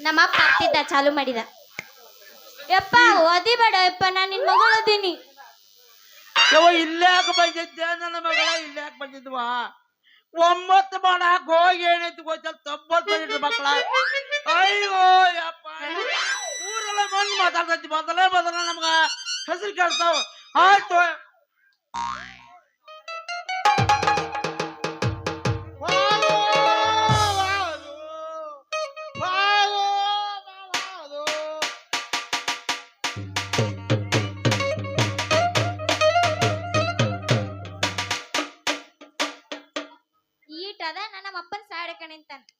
ನಮ್ಮ ಅಪ್ಪ ಆಗ್ತಿದ್ದ ಚಾಲು ಮಾಡಿದ. ಯಪ್ಪ, ಓದಿ ಬೇಡ, ಯಪ್ಪ, ನಾನು ನಿನ್ ಮಗಳು ಓದಿನಿ. ಯವ್ವ ಇಲ್ಲಾಕ ಬಂದಿದ್ದೆ? ನನ್ನ ಮಗಳ ಇಲ್ಲಾಕ ಬಂದಿದ್ವಾ? ಒಂಬತ್ತು ಮಾಡಕ್ ಹೋಗಿ ಏನೈತಿ ಗೊತ್ತಲ್ಲ, ತೊಂಬತ್ತು ಬಂದಿದ್ರು ಮಕ್ಕಳ. ಅಯ್ಯೋ, ಯಪ್ಪ. ಊರಲ್ಲ ಮಂದಿ ಮಾತಾಡ್ತೈತಿ ಮೊದಲೇ ಮೊದಲ ನಮ್ಗ. ಹೆಸರು ಕೇಳ್ತಾವ. ಆಯ್ತು. ventana.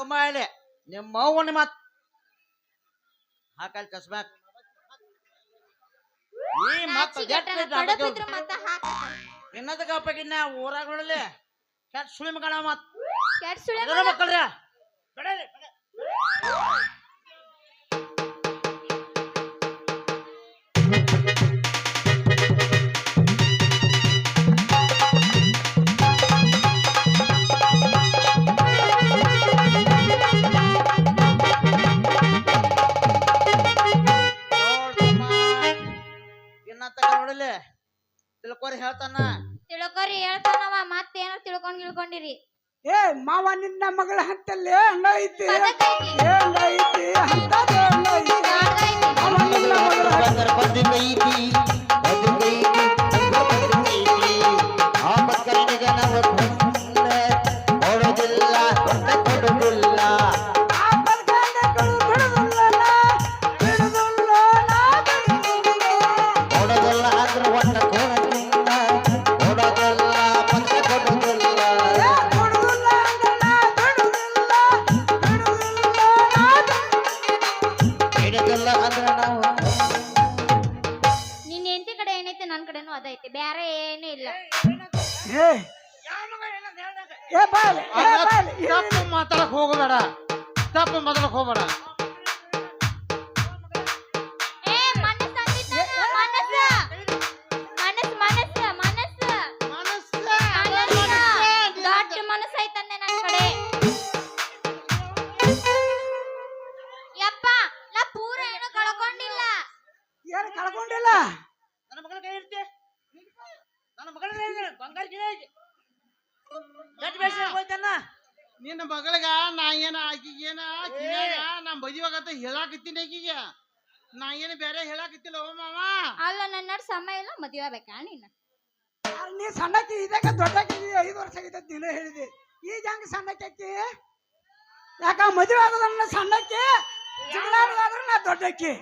ಅಲ್ಲಿ ನಿಮ್ಮ ಅವನ ಮತ್. ಹಾಕಲ್ ಕಸ್ಬ್ಯಾಕ್ ಈ ಮತ್ತ ಕಡ ಇನ್ನದ ಗಪ್ಪಗಿನ್ನ ಊರಾಗ ನೋಡಲಿ ಕೆಟ್ಟ ಸುಳಿ ಮಕ್ಕಳ ಮತ್. ಕೆಟ್ಟ ಸುಳಿಮ ಮಕ್ಕಳ ಮಕ್ಕಳ್ರ. ಕಡೆಲಿ ತಿಳ್ಕೊರಿ ಹೇಳ್ತಾನ ತಿಳ್ಕೊರಿ ಹೇಳ್ತಾನವ ಮತ್ತೇನೋ ತಿಳ್ಕೊಂಡ್ ತಿಳ್ಕೊಂಡಿರಿ ಏ ಮಾವ ನಿನ್ನ ಮಗಳ ಹಂತಲ್ಲಿ ಏಂಗೈತಿ ಹಂತದ ಹಂಗೈತಿ ನಾಲ್ಕೈತಿ ಮಾವ ನಿನ್ನ ಮಗಳ ಮದುವಾಗತ್ತ ಹೇಳಾಕತ್ತೀನಿ ಆಕಿಗೆ ನಾ ಏನು ಬೇರೆ ಹೇಳಾಕತ್ತಿಲ್ಲ ಓ ಮಾವ. ಅಲ್ಲ ನನ್ನ ಸಮಯ ಇಲ್ಲ ಮದುವೆ ಬೇಕಾ ನೀನು? ನೀ ಸಣ್ಣಕ್ಕಿ ಇದಕ್ಕ ದೊಡ್ಡಕ್ಕಿ ಐದು ವರ್ಷ ಆಗೈತೆ ದಿನ ಹೇಳಿದೆ. ಈಗ ಹೆಂಗ ಸಣ್ಣಕ್ಕಿ ಯಾಕ ಮದುವೆ ಆಗೋದನ್ನ ಸಣ್ಣಕ್ಕಿ? ಜಿಗಳಾಡೋದಾದ್ರೆ ನಾ ದೊಡ್ಡಕ್ಕಿ.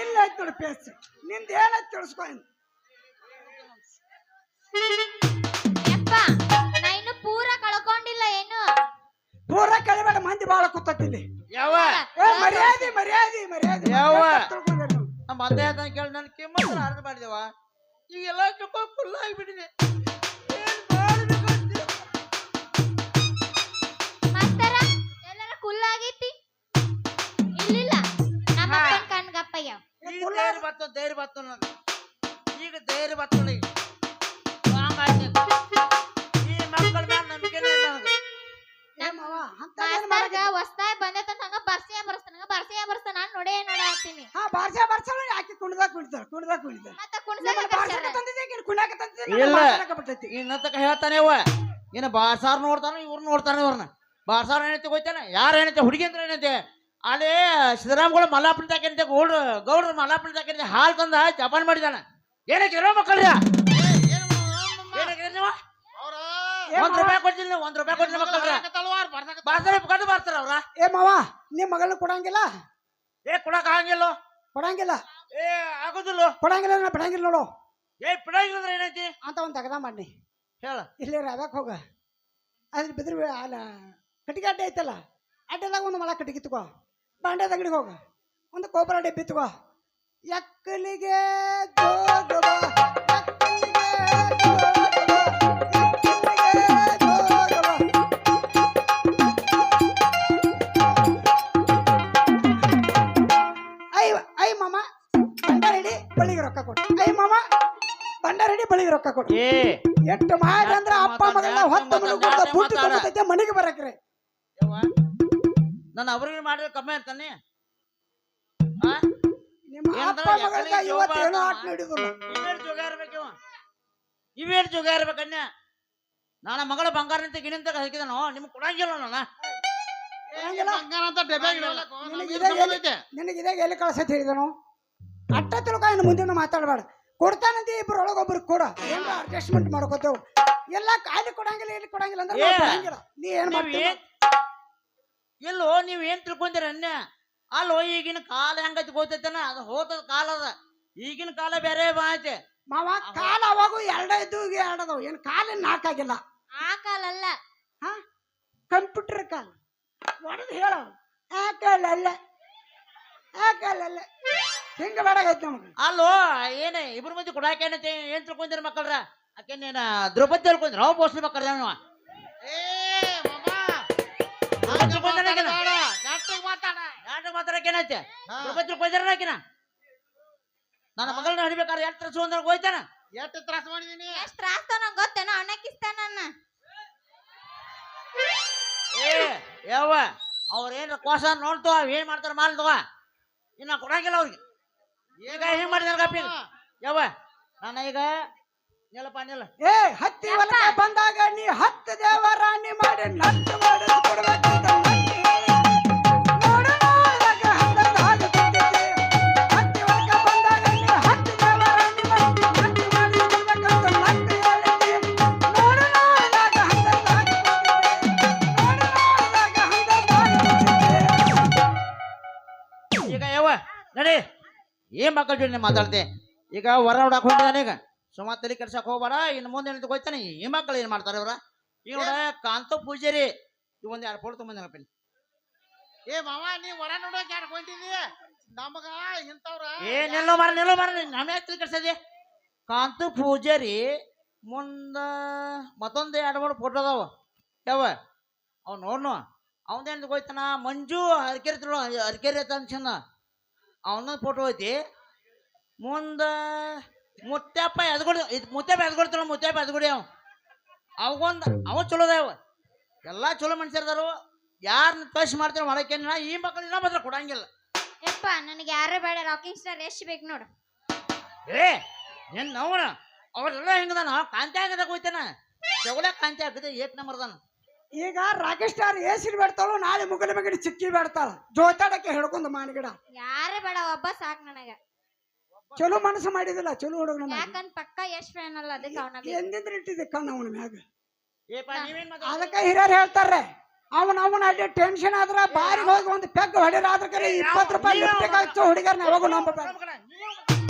ಇಲ್ಲ ಆಯ್ತು ನೋಡಿ ಪೇಸ್. ನಿಂದ ಏನಾಯ್ತು ತಿಳಿಸ್ಕೊ. ಪೂರ ಕಳಿಬೇಡ ಮಂದಿ ಬಾಳ ಕೂತತ್ತಿಲ್ಲಿ ಯಾವ? ಏ ಮರ್ಯಾದೆ ಮರ್ಯಾದೆ ಮರ್ಯಾದೆ. ಯವ್ವ. ತಿಳ್ಕೊಂಡೆ ನೀವು. ನಮ್ಮ ಅದೇ ಅದನ್ನ ಕೇಳಿ ನನ್ನ ಕಿಮ್ಮತ್ತ ಅರ್ಧ ಮಾಡಿದೆವ. ಈಗ ಎಲ್ಲ ಚುಪ್ಪ ಫುಲ್ ಆಗಿಬಿಟ್ಟಿದೆ. ಏನ್ ಮಾಡ್ಬೇಕು ಅಂತ ಮಾಸ್ತರ ಎಲ್ಲರ ಕುಲ್ ಆಗೈತಿ? ಇಲ್ಲಿಲ್ಲ. ನಮ್ಮ. ಅಪ್ಪನ್ ಕಣ್ಗಪ್ಪಯ್ಯ ಈಗ ಧೈರ್ಯ ಬರ್ತದೆ ಧೈರ್ಯ ಬತ್ತು ನನಗೆ. ಈಗ ಧೈರ್ಯ ಬರ್ತದೆ ಮಾವ, ಅಂತ ಮಾಸ್ತರ್ಗ ಹೊಸ್ದಾಗಿ ಬಂದೈತಂತ ಹಂಗ ಬರ್ಸಿಯ ಬರ್ಸ್ತಾನ ಹಂಗ ಬರ್ಸಿಯ ಬರ್ಸ್ತಾನ ನಾನ್ ನೋಡೇ ನೋಡಾತೀನಿ ಹಾ ಬಾರ್ಸೆ ಬಾರ್ಸಲ್ಲ ಯಾಕೆ ಕುಣಿದಾಗ ಕುಣಿತಾಳ ಕುಣಿದಾಗ ಕುಣಿತಾಳ ಮತ್ತ ಕುಣ್ಸಕ ನಿಮ್ಮನ್ನ ಬಾರ್ಸಕ ತಂದಿದ್ದೆ ಈಗಿನ ಕುಣ್ಯಾಕ ತಂದಿದ್ದೆ ಇಲ್ಲ. ಬಿಟ್ಟೈತಿ ಇನ್ನತಕ ಹೇಳ್ತಾನೆ ಇವ ಇನ್ನು ಬಾರ್ಸಾರ್ ನೋಡ್ತಾನ ಇವ್ರು ನೋಡ್ತಾನೆ ಇವ್ರನ್ನ. ಬಾರ್ಸಾರ್ ಏನೈತೆ ಗೊತ್ತೇನ? ಯಾರು ಏನೈತೆ? ಹುಡುಗಿ ಅಂದ್ರೆ ಏನೈತೆ? ಅಲ್ಲೇ ಸಿದ್ದರಾಮಗಳು ಗೌಡ ತಾಕಂತೆ ಗೌಡ್ರ ಗೌಡ್ರ ತಾಕಂತೆ ಹಾಲು ತಂದ ಜಪಾನ್ ಮಾಡಿದಾನ. ಏನಕ್ಕೆ ಇರೋ ಮಕ್ಕಳ್ರಿ ಒಂದ್ ರೂಪಾಯಿ ಕೊಡ್ತೀನಿ ಒಂದ್ ರೂಪಾಯಿ ಕೊಡ್ತೀನಿ ಮಕ್ಕಳ್ರಿ ಬರ್ಸಕತ್ತಾಳ. ಬಾರ್ಸಾರ ಕಂಡು ಬರ್ತಾರ ಅವ್ರ? ಏ ಮಾವ ನಿಮ್ ಮಗಳನ್ನ ಕೊಡಂಗಿಲ್ಲ. ಏ ಕೊಡಕ್ ಆಗಂಗಿಲ್ಲ. ಕೊಡಂಗಿಲ್ಲ. ಏ ಆಗುದಿಲ್ಲ. ಕೊಡಂಗಿಲ್ಲ ನಾ ಬಿಡಂಗಿಲ್ಲ ನೋಡು. ಏ ಬಿಡಂಗಿಲ್ಲ ಅಂದ್ರೆ ಏನೈತಿ? ಅಂತ ಒಂದ್ ತಗದ ಮಾಡಿ ಹೇಳ. ಇಲ್ಲಿ ಅದಕ್ಕೆ ಹೋಗ. ಅದ್ರ ಬಿದ್ರ ಅಲ್ಲ ಕಟ್ಟಿಗೆ ಅಡ್ಡೆ ಐತಲ್ಲ ಅಡ್ಡೆದಾಗ ಒಂದು ಮಳ ಕಟ್ಟಿಗೆ ತಗೋ ಬಾಂಡೆದ ಅಂಗಡಿಗೆ ಹೋಗ. ಒಂದು ಕೋಪರ ಡಬ್ಬಿ ತಗೋ ಎಕ್ಕಲಿಗೆ ಜೋಗವ, ಬಂಡಾರ ಬಳಿ ರೊಕ್ಕ ಕೊಟ್ಟು ಏ ಎಷ್ಟು ಮಾಡಿ ಅಂದ್ರ ಅಪ್ಪ ಮಗಳ ಹೊತ್ತ ಬುಟ್ಟಿ ತುಂಬತೈತೆ ಮನೆಗೆ ಬರಕ್ರೆ ಯವ್ವ ನಾನು ಅವ್ರಿಗೆ ಮಾಡಿದ್ರೆ ಕಮ್ಮಿ ಇರ್ತಾನೆ ಆ? ನಿಮ್ಮ ಏನಂದ್ರೆ ಅಪ್ಪ ಮಗಳ ಎಕರೆ ಇವತ್ತು ಏನೋ ಜೋಪಾನ ಆಟ ನಡೆದಿಲ್ಲ ಇವೇಟ್ ಜೋಗ ಇರ್ಬೇಕು ಇವ? ಇವೇಟ್ ಜೋಗ ಇರ್ಬೇಕನ್ಯ ನನ್ನ ಮಗಳ ಬಂಗಾರ ನಿಂತ ಗಿಣಿಂತ ಹಾಕಿದನೋ ನಿಮ್ಗೆ ಕೊಡಂಗಿಲ್ಲ ನಾನು. ಏ, ಅಂತ ಡಬ್ಯಾಗ್ ಇಡೋಲಕ್ಕೋ, ನಿನಗೆ ನಮ್ಗೆ ಇದೇ ಸಂಬಂಧ ಐತೆ. ನಿನಗೆ ಇದಾಗ ಎಲ್ಲಿ ಕಳ್ಸತ್ ಹೇಳಿದನು? ಅಟ್ಟ ತಿಳ್ಕ ಇನ್ನು ಮುಂದಿನ ಮಾತಾಡಬೇಡ. ಕೊಡ್ತಾನಂತ ಇಬ್ರು ಒಳಗೊಬ್ರು ಕೊಡ. ಎಲ್ಲ ಅಡ್ಜಸ್ಟ್ಮೆಂಟ್ ಮಾಡ್ಕೋತೇವ್. ಎಲ್ಲ ಖಾಲಿ ಕೊಡಂಗಿಲ್ಲ ಇಲ್ಲಿ ಕೊಡಂಗಿಲ್ಲ ಅಂದ್ರೆ ನಾವ್ ಏ. ಕೊಡಂಗಿಲ್ಲ. ನೀ ಏನ್ ಏನ್ ಇಲ್ಲೋ ನೀವ್ ಏನ್ ತಿಳ್ಕೊಂತೀರ ಅನ್ಯ? ಅಲ್ಲೋ ಈಗಿನ ಕಾಲ ಹೆಂಗೈತಿ ಗೊತ್ತೈತನ? ಅದು ಹೋತದ ಕಾಲ ಅದ. ಈಗಿನ ಕಾಲ ಬೇರೆ ಐತೆ ಮಾವ ಕಾಲ ಅವಾಗೂ ಎರಡ ಇದ್ದು ಈಗ ಎರಡ್ ಅದಾವ. ಏನ್ ಕಾಲ ನಾಲ್ಕಾಗಿಲ್ಲ ಆ ಕಾಲಲ್ಲ ಹಾ? ಕಂಪ್ಯೂಟರ್ ಕಾಲ. ಒಡೆದು ಹೇಳ. ಆ ಕಾಲ ಅಲ್ಲ. ಆ ಕಾಲ ಅಲ್ಲ. ಹಿಂಗ ಬೇಡಾಗೈತಿ ನಮ್ಗೆ? ಅಲ್ಲೋ ಏನ ಇಬ್ರ ಮಂದಿ ಕೊಡಾಕ ಏನೈತಿ? ಏನ್ ತಿಳ್ಕೊಂಡಿರ ಮಕ್ಕಳ್ರ? ಅಕ್ಕೇನೇನ ನೀನ ದ್ರೌಪದಿ ತಿಳ್ಕೊಂಡ್ರ ಅವ್ ಬೋಸ್ಲಿ ಮಕ್ಕಳ ಏ, ಮಾಮಾ ತಿಳ್ಕೊಂತಾನೆ ಈಗಿನ. ಮಾತಾಡ್ಬೇಡ, ನೆಟ್ಟಗ್ ಮಾತಾಡ. ಯಾರ ಮಾತಾಡಕ್ ಏನೈತೆ ಹಾ. ದ್ರೌಪದಿ ತಿಳ್ಕೊಂಡ್ರ ಆಕಿನ? ನನ್ನ ಮಗಳನ್ನ ಹಿಡಿಬೇಕಾದ್ರೆ ಎಷ್ಟು ತ್ರಸ ಅಂದ್ರೆ ಹೋಯ್ತಾನ? ಎಷ್ಟು ತ್ರಾಸ ಮಾಡಿದೀನಿ? ಎಷ್ಟ್ ತ್ರಾಸ ನಂಗೆ ಗೊತ್ತೇನ ಅಣ್ಣಕ್ಕಿಸ್ತಾನ ಏ ಯಾವ ಅವ್ರ ಏನ್ ಕೋಸ ನೋಡ್ತವ ಏನ್ ಮಾಡ್ತಾರ ಮಾಡ್ತವ ಇನ್ನ ಕೊಡಂಗಿಲ್ಲ ಅವ್ರಿಗೆ. ಈಗ ಹೆಂಗ್ ಮಾಡಿದಾರ ಗಪ್ಪಿ ಯಾವ ನಾನು ಈಗ ನಿಲ್ಲಪ್ಪ ನೆಲ ಏ ಹತ್ತಿ ಹೊಲಕ ಬಂದಾಗ ನೀ ಹತ್ತು ದೇವರಾಣಿ ಮಾಡಿ ನಟ್ಟು ಮಾಡಿ ಕೊಡ್ಬೇಕಂತ ನೋಡು ನೋಡಾಗ ಹಂದದ ಹಾಲು ಕುಡಿದಿದ್ದೆ. ಹತ್ತಿ ಹೊಲಕ ಬಂದಾಗ ನೀ ಹತ್ತು ದೇವರಾಣಿ ಮಾಡಿ ಕೊಡ್ಬೇಕಂತ. ಈಗ ಯಾವ ನಡಿ. ಏನ್ ಮಕ್ಕಳ ಜೊತೆ ಮಾತಾಡ್ತೆ ಈಗ ಹೊರ ಹೊಡಕ್ ಹೊಂಟಿದಾನೆ ಈಗ. ಸುಮಾರು ತಲೆ ಕೆಡ್ಸಕ್ ಹೋಗ್ಬೇಡ ಇನ್ನು ಮುಂದೆ ನಿಂತು ಹೋಯ್ತಾನೆ ಈ ಮಕ್ಕಳು ಏನ್ ಮಾಡ್ತಾರೆ ಇವ್ರ? ಈಗ ನೋಡ ಕಾಂತ ಪೂಜಾರಿ ಇವ್ ಒಂದ್ ಎರಡು ಫೋಟೋ ತುಂಬ. ಏ ಮಾವ ನೀ ಹೊರ ನೋಡಕ್ ಯಾರು ಹೊಂಟಿದಿ? ನಮಗ ಇಂಥವ್ರ ಏ ನಿಲ್ಲೋ ಮರ ನಿಲ್ಲೋ ಮರ ಯಾಕೆ ತಲೆ ಕೆಡ್ಸದೆ? ಕಾಂತ ಪೂಜಾರಿ ಮುಂದ ಮತ್ತೊಂದು ಎರಡು ಮೂರು ಫೋಟೋ ಅದಾವ. ಯಾವ? ಅವ್ ನೋಡ್ನು? ಅವನೇನು ಹೋಯ್ತಾನ ಮಂಜು ಅರ್ಕೆರೆ ತಿಳೋ ಅಂತ ತಂಚನ ಅವನ ಫೋಟೋ ಐತಿ. ಮುಂದ ಮುತ್ಯಪ್ಪ ಎದ್ಗುಡಿ ಇದು ಮುತ್ಯಪ್ಪ ಎದ್ಕೊಡ್ತಾಳ ಮುತ್ಯಪ್ಪ ಎದ್ಗುಡಿ ಅವ. ಅವಗೊಂದು ಅವ ಚಲೋ ಅದಾವ. ಎಲ್ಲ ಚಲೋ ಮನುಷ್ಯರ್ದಾರು ಯಾರನ್ನ ಟಚ್ ಮಾಡ್ತಾರೆ ಹೊರಕೇನ ಈ ಮಕ್ಕಳು ಇನ್ನೂ ಮಾತ್ರ ಕೊಡಂಗಿಲ್ಲ. ಯಪ್ಪ ನನಗೆ ಯಾರೇ ಬೇಡ ರಾಕಿಂಗ್ ಸ್ಟಾರ್ ಎಷ್ಟು ಬೇಕು ನೋಡು. ಏ ನಿನ್ನ ಅವನ ಅವರೆಲ್ಲ ಹೆಂಗದಾನ ಕಾಂತಿ ಆಗದ ಹೋಯ್ತಾನ ಚೌಲ ಕಾಂತಿ ಆಗದೆ ಏಕ್ ನಂಬರ್ದಾನ ಈಗ ರಾಕೇಶ್ ಸ್ಟಾರ್ ಏಸಿಡ್ ಬೇಡ್ತಾಳು ನಾಳೆ ಮುಗಿಲ ಮಗಡಿ ಚಿಕ್ಕಿ ಬೇಡ್ತಾಳ. ಜೋತಾಡಕ್ಕೆ ಹಿಡ್ಕೊಂಡು ಮಾನಗಿಡ ಯಾರೇ ಬೇಡ ಒಬ್ಬ ಸಾಕ್ ನನಗ. ಚಲೋ ಮನಸ್ಸು ಮಾಡಿದಿಲ್ಲ ಚಲೋ ಹುಡುಗನ ಯಾಕಂದ್ ಪಕ್ಕ ಯಶ್ ಫ್ಯಾನ್ ಅಲ್ಲ ಅದಕ್ಕೆ ಅವನ ಎಂದಿದ್ರೆ ಇಟ್ಟಿದ್ದೆ ಕಣ್ಣು ಅವನ ಮ್ಯಾಗ. ಅದಕ್ಕ ನೀವೇನ್ ಮಾತಾಡ್ತೀರಿ? ಅದಕ್ಕೆ ಹಿರಿಯರು ಹೇಳ್ತಾರೆ ಅವನ ಅವನ ಅಡ್ಡಿ ಟೆನ್ಷನ್ ಆದ್ರ ಬಾರಿಗೆ ಹೋಗಿ ಒಂದು ಪೆಗ್ ಹೊಡೆಯರ ಆದ್ರ ಕರೆ ಇಪ್ಪತ್ತು ರೂಪಾಯಿ ಲಿಫ್ಟಿಗೆ ಯಾವಾಗ ನಂಬಬೇಕು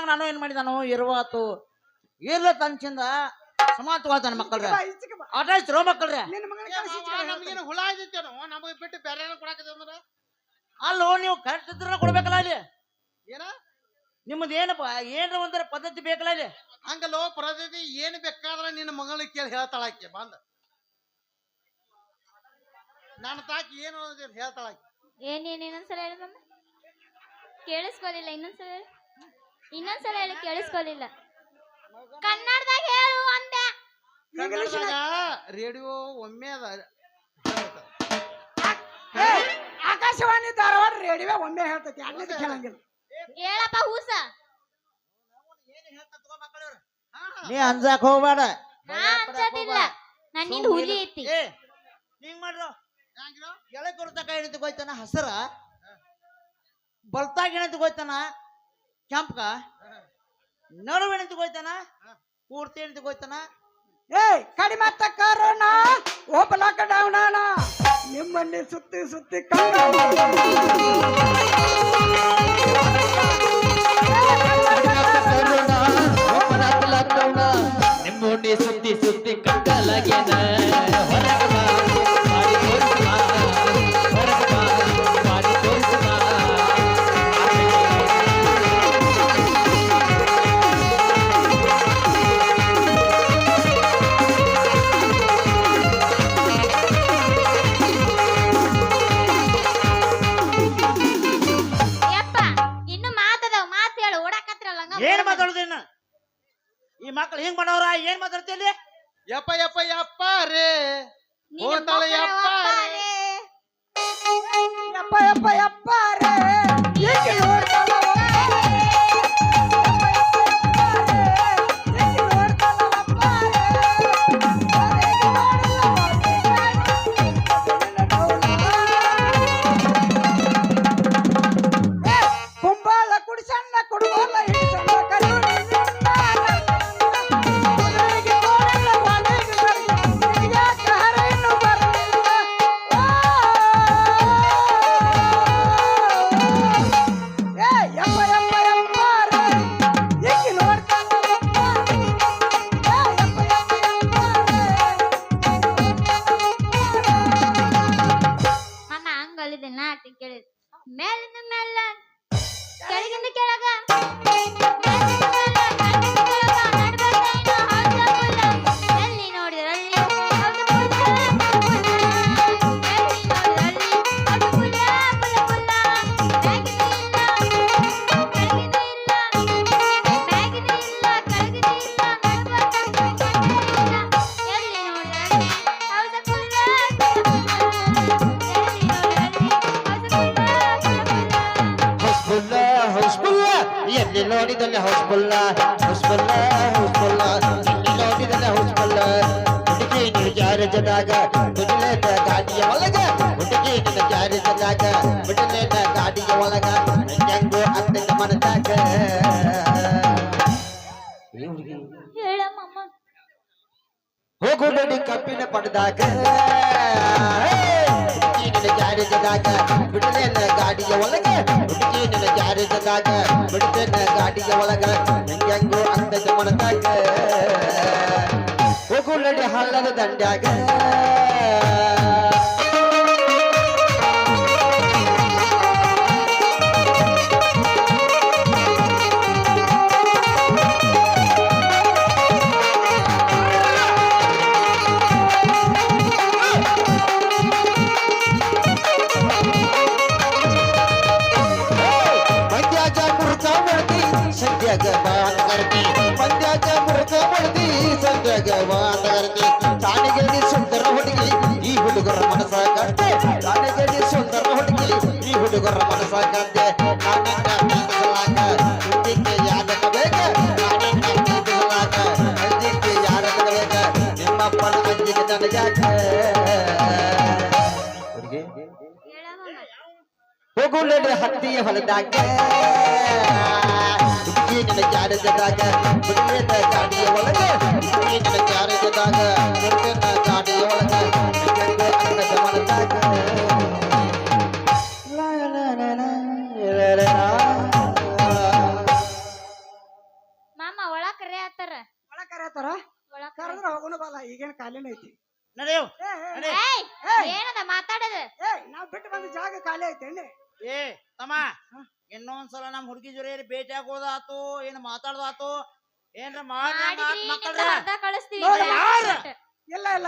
ತಲ್ಸಿದ ನಾನು ಏನ್ ಮಾಡಿದಾನು? ಇರುವಾತು ಇರ್ಲ ತಂಚಿಂದ ಸಮಾತ ಹೋಗ್ತಾನೆ ಮಕ್ಕಳ್ರೆ. ಆಟ ಆಯ್ತು ಮಕ್ಕಳ್ರೆ. ನಿನ್ನ ಮಗನ ನಮ್ಗೇನು ಹುಳ ಆಗಿತ್ತೇನೋ? ನಮಗೆ ಬಿಟ್ಟು ಬೇರೆ ಅಂದ್ರ? ಅಲ್ಲೋ ನೀವು ಕರೆಕ್ಟ್ ಇದ್ರ ಕೊಡ್ಬೇಕಲ್ಲ ಅಲ್ಲಿ ಏನ? ನಿಮ್ಮದು ಏನಪ್ಪ ಏನ್ರ ಒಂದರ ಪದ್ಧತಿ ಬೇಕಲ್ಲ ಇಲ್ಲಿ? ಹಂಗಲ್ಲೋ ಪ್ರದೇತಿ ಏನ್ ಬೇಕಾದ್ರ ನಿನ್ನ ಮಗಳ ಕೇಳಿ ಹೇಳ್ತಾಳಾಕೆ ಬಂದ. ನನ್ನ ತಾಕಿ ಏನು ಹೇಳ್ತಾಳಾಕೆ ಏನ್ ಏನ್ ಇನ್ನೊಂದ್ಸಲ ಹೇಳಿ ಮಮ್ಮ ಕೇಳಿಸ್ಕೊಲಿಲ್ಲ ಇನ್ನೊಂದ್ಸಲ ಹೇಳಿ. ಇನ್ನೊಂದ್ಸಲ ಹೇಳಿ ಕೇಳಿಸ್ಕೊಲಿಲ್ಲ ಕನ್ನಡದಾಗ ಹೇಳು ಅಂದೆ. ಕನ್ನಡದಾಗ ರೇಡಿಯೋ ಒಮ್ಮೆ ಅದ. ಆಕಾಶವಾಣಿ ಧಾರವಾಡ ರೇಡಿಯೋ ಒಮ್ಮೆ ಹೇಳ್ತೈತಿ ಅನ್ನೋದು ಕೇಳಂಗಿಲ್ಲ. ಹೇಳಪ್ಪ ಹೂಸ. ನೀ ಅಂಜಾಕ್ ಹೋಗ್ಬೇಡ. ನಾ ಅನ್ಸೋದಿಲ್ಲ ನನ್ನಿಂದ ಹುಲಿ ಐತಿ. ಹಿಂಗ್ ಮಾಡ್ರು? ಎಳೆ ಕೊಡ್ತಕ್ಕ ಏನಂತ ಹೋಯ್ತಾನ ಹಸರ? ಬಲ್ತಾಗ ಏನಂತ ಹೋಯ್ತಾನ ಕೆಂಪ್ಕ ನಡುವೆ ಏನಂತ ಹೋಯ್ತಾನ ಪೂರ್ತಿ ಏನಂತ ಏಯ್ ಕಡಿಮೆ ತಕ್ಕಾರೋಣ ಓಪಲಾಕ ಡೌನಾನ ನಿಮ್ಮನ್ನೇ ಸುತ್ತಿ ಸುತ್ತಿ ಕಂಡ ಮಾತಾಡುದಿನ್ನ ಈ ಮಕ್ಳು ಹಿಂಗ್ ಮಾಡವ್ರ? ಏನ್ ಮಾತಾಡ್ತೀಯಲ್ಲಿ ಯಪ್ಪ ಯಪ್ಪ ಯಪ್ಪ ರೇ. ನಿನ್ನ ಹೋಗ್ತಾಳೆ ಯಪ್ಪ ಒಪ್ಪಾರೆ. ಯಪ್ಪ ಯಪ್ಪ ಯಪ್ಪ ರೇ. ಏಕೆ ನೋಡಿದಲ್ಲಿ ಹೌಸ್ಫುಲ್ಲ ಹೌಸ್ಫುಲ್ಲ ಹೌಸ್ಫುಲ್ಲ. ಎಲ್ಲಿ ನೋಡಿದಲ್ಲಿ ಹೌಸ್ಫುಲ್ಲ. ಹುಡುಗಿ ನೀವು ಜಾರಜದಾಗ ಬಿಡಲೇದ ಗಾಡಿಯ ಒಳಗ. ಹುಡುಗಿ ನಿನ್ನ ಜಾರಜದಾಗ ಬಿಡಲೇದ ಗಾಡಿಯ ಒಳಗ. ಹೆಂಗು ಹೋಗು ಕಬ್ಬಿನ ಪಡೆದಾಗ. ಜಾರಿದಾಗ ಬಿಡಲೇನ ಗಾಡಿಯ ಒಳಗ. ಹುಡುಗಿನ ಜಾರಿದಾಗ ಬಿಡಲೇನ ಗಾಡಿಯ ಒಳಗ. ಹೆಂಗಂಗು ಅಂದದ ಮನದಾಗ ಹೋಗು ನಡಿ ಹಳ್ಳದ ದಂಡ್ಯಾಗ. ಸುಂದರ ಹುಡುಗಿ ಈ ಹುಡುಗರ ಮನಸ ಕಟ್ಟೆ ನಾನನ್ನ ಪ್ರೀತಿಸಲಾಕ ಹುಡುಗಿಗೆ ಯಾರನ್ನ ಬೇಕ ನಾನನ್ನ ಪ್ರೀತಿಸಲಾಕ ಅಂಜಿಕೆ ಯಾರನ್ನ ಬೇಕ ನಿಮ್ಮಪ್ಪನ ಅಂಜಿಕೆ ನನಗ್ಯಾಕ ಹುಡುಗಿ ಹೇಳಮ್ಮಮ್ಮ ಹೋಗುಲಡ ಹತ್ತಿಯ ಹೊಲದಾಗ ಹುಡುಗಿ ಜಾರಜದಾಗ ಹುಡುಗಿನ ಗಾಡಿಯ ಒಳಗ ಹುಡುಗಿ ನಿನ್ನ ಜಾರಜದಾಗ ಹುಡುಗನ ಗಾಡಿಯ ಒಳಗ ಲಾ ಲಾ. ಮಾಮ ಒಳ ಕರೆ ಆತಾರ. ಒಳ ಒಳ ಕರೆದ್ರ ಹೋಗೋಣ ಬಲ್ಲ ಈಗೇನ್ ಖಾಲಿನ ಐತಿ. ನಡೆಯವ್ ಏ, ಏ, ನಡಿ ಏಯ್ ಏಯ್. ಏನದ ಮಾತಾಡೋದು? ಏ ನಾವ್ ಬಿಟ್ಟು ಬಂದ ಜಾಗ ಖಾಲಿ ಐತೆ ಏ ತಮ್ಮ ಇನ್ನೊಂದ್ಸಲ ನಮ್ ಹುಡುಗಿ ಜೊತೆ ಭೇಟಿ ಆಗೋದಾತು ಏನ್ ಮಾತಾಡೋದಾತು ಏನ್ರ ನೋಡಿ, ಯಾರು? ಇಲ್ಲ ಇಲ್ಲ.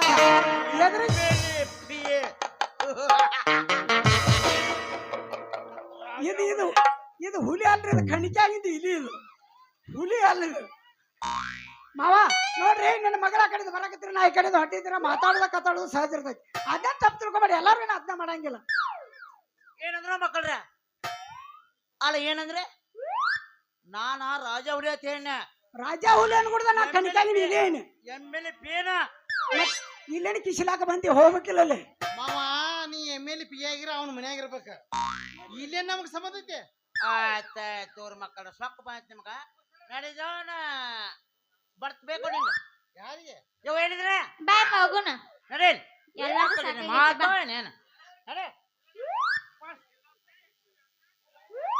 ಇದು ಇದು ಇದು ಹುಲಿ ಅಲ್ರಿ ಇದು ಕಣಿಕಾಗಿಂದು ಇಲಿ ಇದು. ಹುಲಿ ಅಲ್ಲ ಇದು. ಮಾವ ನೋಡ್ರಿ ನನ್ನ ಮಗಳ ಕಡೆದು ಬರಕತ್ತೀರ ನಾ ಈ ಕಡೆದು ಹೊಟ್ಟಿದ್ದೀರ ಮಾತಾಡೋದ ಕತ್ತಾಡೋದು ಸಹಜ ಇರ್ತೈತಿ. ಅದೇ ತಪ್ಪು ತಿಳ್ಕೊಬೇಡಿ ಎಲ್ಲಾರು ಏನು ಅದನ್ನ ಮಾಡಂಗಿಲ್ಲ. ಏನಂದ್ರ ಮಕ್ಕಳ್ರ? ಅಲ್ಲ ಏನಂದ್ರೆ ನಾನ ರಾಜ ಹೊಡಿಯತ್ ಹೇಳ ರಾಜ ಹುಲಿ ಅನ್ಕೊಡ್ದ ನಾ ಕಣಿಕಾಗಿನ ಇಲಿ ಏನು ಎಂ ಎಲ್ ಎ ಪೇನ ಇಲ್ಲೇನು ಕಿಸಿಲಾಕ ಬಂದಿ ಹೋಗ್ಬೇಕಿಲ್ಲ ಅಲ್ಲಿ? ಮಾವ ನೀ ಎಂ ಎಲ್ ಪಿ ಆಗಿರ ಅವ್ನ ಮನ್ಯಾಗ ಇರ್ಬೇಕ. ಇಲ್ಲೇ ನಮಗ್ ಸಂಬಂಧ ಐತೆ? ಆಯ್ತ ತೋರ್ ಮಕ್ಕಳ ಸೊಕ್ಕ ಬಂತ ನಿಮಗ. ನಡೆದವನ ಬರ್ತಬೇಕು ನಿಂಗ ಯಾರಿಗೆ? ಯೋ ಹೇಳಿದ್ರೆ? ಬ್ಯಾಕ್ ಹೋಗುಣ. ನಡೆ ಎಲ್ಲ ಮಾತಾಡ ಸಾಕಾಗೈತೆ ನಡೆ.